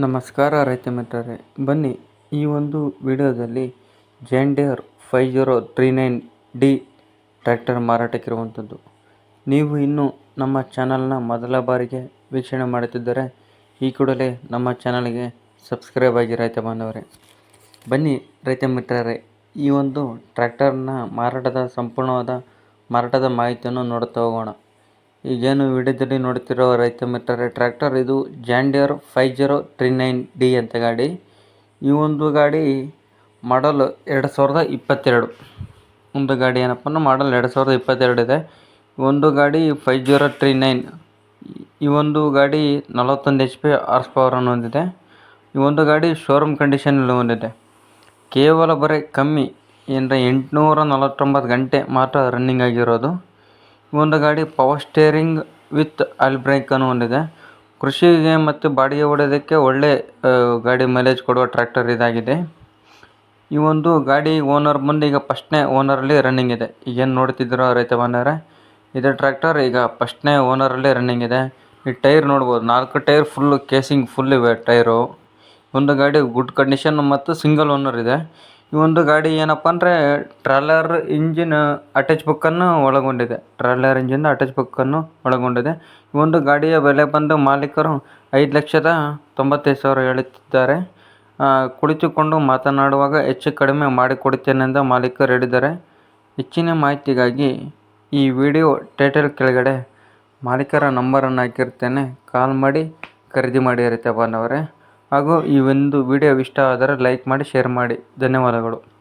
ನಮಸ್ಕಾರ ರೈತ ಮಿತ್ರರೇ, ಬನ್ನಿ ಈ ಒಂದು ವಿಡಿಯೋದಲ್ಲಿ John Deere five zero three nine D tractor ಮಾರಾಟಕ್ಕಿರುವಂಥದ್ದು. ನೀವು ಇನ್ನೂ ನಮ್ಮ ಚಾನಲ್ನ ಮೊದಲ ಬಾರಿಗೆ ವೀಕ್ಷಣೆ ಮಾಡುತ್ತಿದ್ದರೆ ಈ ಕೂಡಲೇ ನಮ್ಮ ಚಾನಲ್ಗೆ ಸಬ್ಸ್ಕ್ರೈಬ್ ಆಗಿ ರೈತ ಬಾಂಧವರೇ. ಬನ್ನಿ ರೈತ ಮಿತ್ರರೇ, ಈ ಒಂದು ಟ್ರ್ಯಾಕ್ಟರ್ನ ಮಾರಾಟದ ಸಂಪೂರ್ಣವಾದ ಮಾರಾಟದ ಮಾಹಿತಿಯನ್ನು ನೋಡುತ್ತಾ ಹೋಗೋಣ. ಈಗೇನು ವಿಡಿಯೋದಲ್ಲಿ ನೋಡ್ತಿರೋ ರೈತ ಮಿತ್ರರೇ, ಟ್ರ್ಯಾಕ್ಟರ್ ಇದು John Deere five zero three nine D ಅಂತ ಗಾಡಿ. ಈ ಒಂದು ಗಾಡಿ ಮಾಡಲ್ ಎರಡು ಸಾವಿರದ ಇಪ್ಪತ್ತೆರಡು. ಒಂದು ಗಾಡಿ ಏನಪ್ಪ ಅಂದ್ರೆ ಮಾಡಲ್ ಎರಡು ಸಾವಿರದ ಇಪ್ಪತ್ತೆರಡು ಇದೆ. ಒಂದು ಗಾಡಿ ಫೈ ಜೀರೋ ತ್ರೀ ನೈನ್ ಈ ಒಂದು ಗಾಡಿ ನಲವತ್ತೊಂದು ಎಚ್ ಪಿ ಆರ್ಸ್ ಪವರನ್ನು ಹೊಂದಿದೆ. ಈ ಒಂದು ಗಾಡಿ ಶೋರೂಮ್ ಕಂಡೀಷನಲ್ಲಿ ಹೊಂದಿದೆ. ಕೇವಲ ಬರೀ ಕಮ್ಮಿ, ಏನರ ಎಂಟುನೂರ ನಲವತ್ತೊಂಬತ್ತು ಗಂಟೆ ಮಾತ್ರ ರನ್ನಿಂಗ್ ಆಗಿರೋದು. ಒಂದು ಗಾಡಿ ಪವರ್ ಸ್ಟೇರಿಂಗ್ ವಿತ್ ಆಲ್ ಬ್ರೇಕನ್ನು ಹೊಂದಿದೆ ಕೃಷಿಗೆ ಮತ್ತು ಬಾಡಿಗೆ ಹೊಡೆಯೋದಕ್ಕೆ ಒಳ್ಳೆ ಗಾಡಿ ಮೈಲೇಜ್ ಕೊಡುವ ಟ್ರ್ಯಾಕ್ಟರ್ ಇದಾಗಿದೆ. ಈ ಒಂದು ಗಾಡಿ ಓನರ್ ಬಂದು ಈಗ ಫಸ್ಟ್ನೇ ಓನರಲ್ಲಿ ರನ್ನಿಂಗ್ ಇದೆ. ಈಗೇನು ನೋಡ್ತಿದ್ದೀರೋ ರೈತ ಬಂದರೆ ಇದು ಟ್ರ್ಯಾಕ್ಟರ್ ಈಗ ಫಸ್ಟ್ನೇ ಓನರಲ್ಲಿ ರನ್ನಿಂಗ್ ಇದೆ. ಈ ಟೈರ್ ನೋಡ್ಬೋದು, ನಾಲ್ಕು ಟೈರ್ ಫುಲ್ಲು ಕೇಸಿಂಗ್ ಫುಲ್ ಇವೆ ಟೈರು. ಒಂದು ಗಾಡಿ ಗುಡ್ ಕಂಡೀಷನ್ ಮತ್ತು ಸಿಂಗಲ್ ಓನರ್ ಇದೆ. ಈ ಒಂದು ಗಾಡಿ ಏನಪ್ಪ ಅಂದ್ರೆ ಟ್ರಾಲರ್ ಇಂಜಿನ್ ಅಟ್ಯಾಚ್ ಬುಕ್ಕನ್ನು ಒಳಗೊಂಡಿದೆ. ಟ್ರಾಲರ್ ಇಂಜಿನ್ ಅಟ್ಯಾಚ್ ಬುಕ್ಕನ್ನು ಒಳಗೊಂಡಿದೆ. ಈ ಒಂದು ಗಾಡಿಯ ಬೆಲೆ ಬಂದು ಮಾಲೀಕರು ಐದು ಲಕ್ಷದ ತೊಂಬತ್ತೈದು ಸಾವಿರ ಹೇಳುತ್ತಿದ್ದಾರೆ. ಕುಳಿತುಕೊಂಡು ಮಾತನಾಡುವಾಗ ಹೆಚ್ಚು ಕಡಿಮೆ ಮಾಡಿಕೊಡುತ್ತೇನೆಂದು ಮಾಲೀಕರು ಹೇಳಿದ್ದಾರೆ. ಹೆಚ್ಚಿನ ಮಾಹಿತಿಗಾಗಿ ಈ ವಿಡಿಯೋ ಟೈಟಲ್ ಕೆಳಗಡೆ ಮಾಲೀಕರ ನಂಬರನ್ನು ಹಾಕಿರ್ತೇನೆ ಕಾಲ್ ಮಾಡಿ ಖರೀದಿ ಮಾಡಿ ರೈತ ಹಾಗೂ ಈ ಒಂದು ವಿಡಿಯೋ ಇಷ್ಟ ಆದರೆ ಲೈಕ್ ಮಾಡಿ ಶೇರ್ ಮಾಡಿ. ಧನ್ಯವಾದಗಳು.